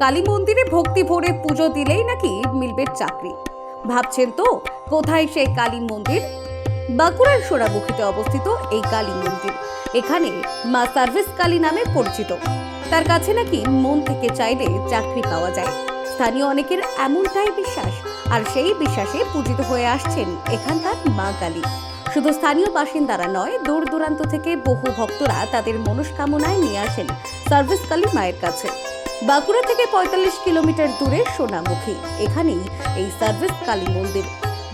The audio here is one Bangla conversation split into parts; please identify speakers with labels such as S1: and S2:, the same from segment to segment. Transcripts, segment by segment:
S1: কালী মন্দিরে ভক্তি ভরে পুজো দিলেই নাকি মিলবে চাকরি। ভাবছেন তো, কোথায় সেই কালী মন্দির? বাঁকুড়ার সোনামুখীতে অবস্থিত এই কালী মন্দির। এখানে মা সার্ভিস কালী নামে পরিচিত। তার কাছে নাকি মন থেকে চাইলে চাকরি পাওয়া যায়। স্থানীয় অনেকের এমনটাই বিশ্বাস, আর সেই বিশ্বাসে পূজিত হয়ে আসছেন এখানকার মা কালী। শুধু স্থানীয় বাসিন্দারা নয়, দূর দূরান্ত থেকে বহু ভক্তরা তাদের মনস্কামনায় নিয়ে আসেন সার্ভিস কালী মায়ের কাছে। বাঁকুড়া থেকে পঁয়তাল্লিশ কিলোমিটার দূরে সোনামুখী। এখানেই এই সার্ভিস কালী মন্দির।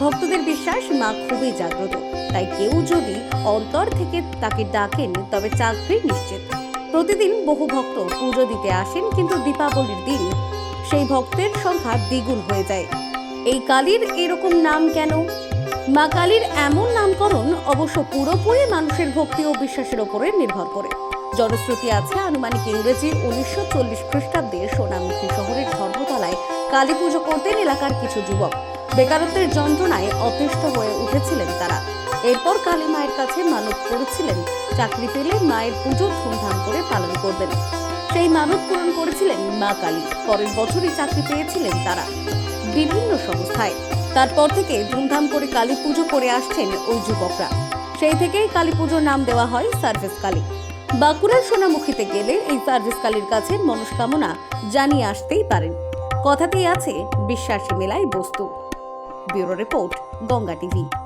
S1: ভক্তদের বিশ্বাস, মা খুবই জাগ্রত। তাই কেউ যদি অন্তর থেকে তাকে ডাকেন, তবে চাকরি নিশ্চিত। প্রতিদিন বহু ভক্ত পুজো দিতে আসেন, কিন্তু দীপাবলির দিন সেই ভক্তের সংখ্যা দ্বিগুণ হয়ে যায়। এই কালীর এরকম নাম কেন? মা কালীর এমন নামকরণ অবশ্য পুরোপুরি মানুষের ভক্তি ও বিশ্বাসের ওপরে নির্ভর করে। জনশ্রুতি আছে, আনুমানিক ইংরেজি উনিশশো চল্লিশ খ্রিস্টাব্দে সোনামুখী শহরের ধর্মতলায় কালী পুজো করতেন এলাকার কিছু যুবক। বেকারত্বের যন্ত্রণায় অতিষ্ঠ হয়ে উঠেছিলেন তারা। এরপর কালী মায়ের কাছে মানত করেছিলেন, চাকরি পেলে মায়ের পুজো ধুমধাম করে পালন করবেন। সেই মানত পূরণ করেছিলেন মা কালী, পরের বছরই চাকরি পেয়েছিলেন তারা। বিভিন্ন সংস্থায়। তারপর থেকে ধুমধাম করে কালী পুজো করে আসছেন ওই যুবকরা। সেই থেকেই কালী পুজোর নাম দেওয়া হয় সার্ভিস কালী। বাঁকুড়ার সোনামুখীতে গেলে এই সার্ভিস কালীর কাছে মনস্কামনা জানিয়ে আসতেই পারেন। কথাতেই আছে, বিশ্বাসী মেলায় বস্তু। Bureau report, Ganga TV.